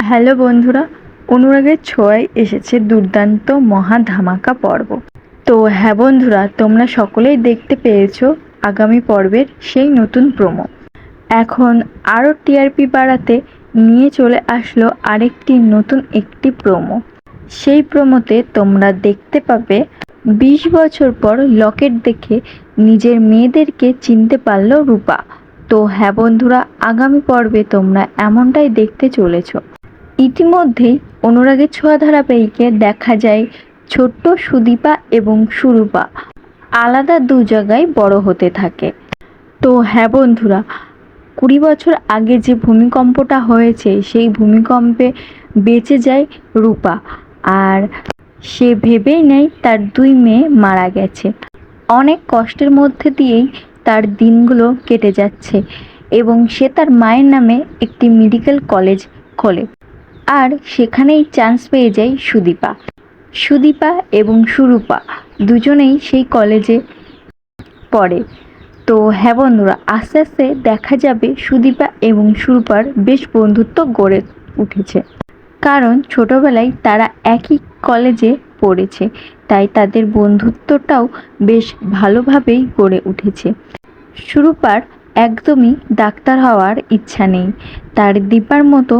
Hello বন্ধুরা, অনুরাগের ছোঁয়ায় এসেছে দুর্দান্ত মহা ধামাকা পর্ব। তো হ্যাঁ বন্ধুরা, তোমরা সকলেই দেখতে পেয়েছ আগামী পর্বের সেই নতুন প্রোমো। এখন আরও টিআরপি বাড়াতে নিয়ে চলে আসলো আরেকটি নতুন একটি প্রোমো। সেই প্রোমোতে তোমরা দেখতে পাবে বিশ বছর পর লকেট দেখে নিজের মেয়েদেরকে চিনতে পারল রূপা। তো হ্যাঁ বন্ধুরা, আগামী পর্বে তোমরা এমনটাই দেখতে চলেছো। ইতিমধ্যেই অনুরাগের ছোঁয়া ধারাবাহিকে দেখা যায় ছোট্ট সুদীপা এবং সুরূপা। আলাদা দু জায়গায় বড় হতে থাকে। তো হ্যাঁ বন্ধুরা, কুড়ি বছর আগে যে ভূমিকম্পটা হয়েছে, সেই ভূমিকম্পে বেঁচে যায় রূপা। আর সে ভেবেই নেয় তার দুই মেয়ে মারা গেছে। অনেক কষ্টের মধ্যে দিয়েই তার দিনগুলো কেটে যাচ্ছে এবং সে তার মায়ের নামে একটি মেডিকেল কলেজ খোলে। আর সেখানেই চান্স পেয়ে যায় সুদীপা। সুদীপা এবং সুরূপা দুজনেই সেই কলেজে পড়ে। তো হ্যাঁ বন্ধুরা, আস্তে আস্তে দেখা যাবে সুদীপা এবং সুরূপার বেশ বন্ধুত্ব গড়ে উঠেছে। কারণ ছোটবেলায় তারা একই কলেজে পড়েছে, তাই তাদের বন্ধুত্বটাও বেশ ভালোভাবেই গড়ে উঠেছে। সুরূপার একদমই ডাক্তার হওয়ার ইচ্ছা নেই। তার দীপার মতো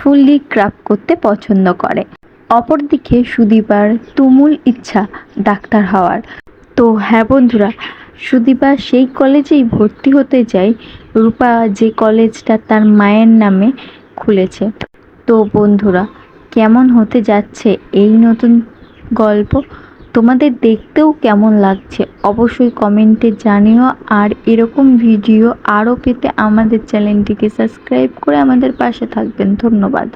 ফুললি ক্রাপ করতে পছন্দ করে। অপরদিকে সুদীপার তুমুল ইচ্ছা ডাক্তার হওয়ার। তো হ্যাঁ বন্ধুরা, সুদীপা সেই কলেজেই ভর্তি হতে চায় রূপা যে কলেজটা তার মায়ের নামে খুলেছে। তো বন্ধুরা, কেমন হতে যাচ্ছে এই নতুন গল্প? তোমাদের দেখতেও কেমন লাগছে? অবশ্যই কমেন্টে জানিও। আর এরকম ভিডিও আরও পেতে আমাদের চ্যানেলটিকে সাবস্ক্রাইব করে আমাদের পাশে থাকবেন। ধন্যবাদ।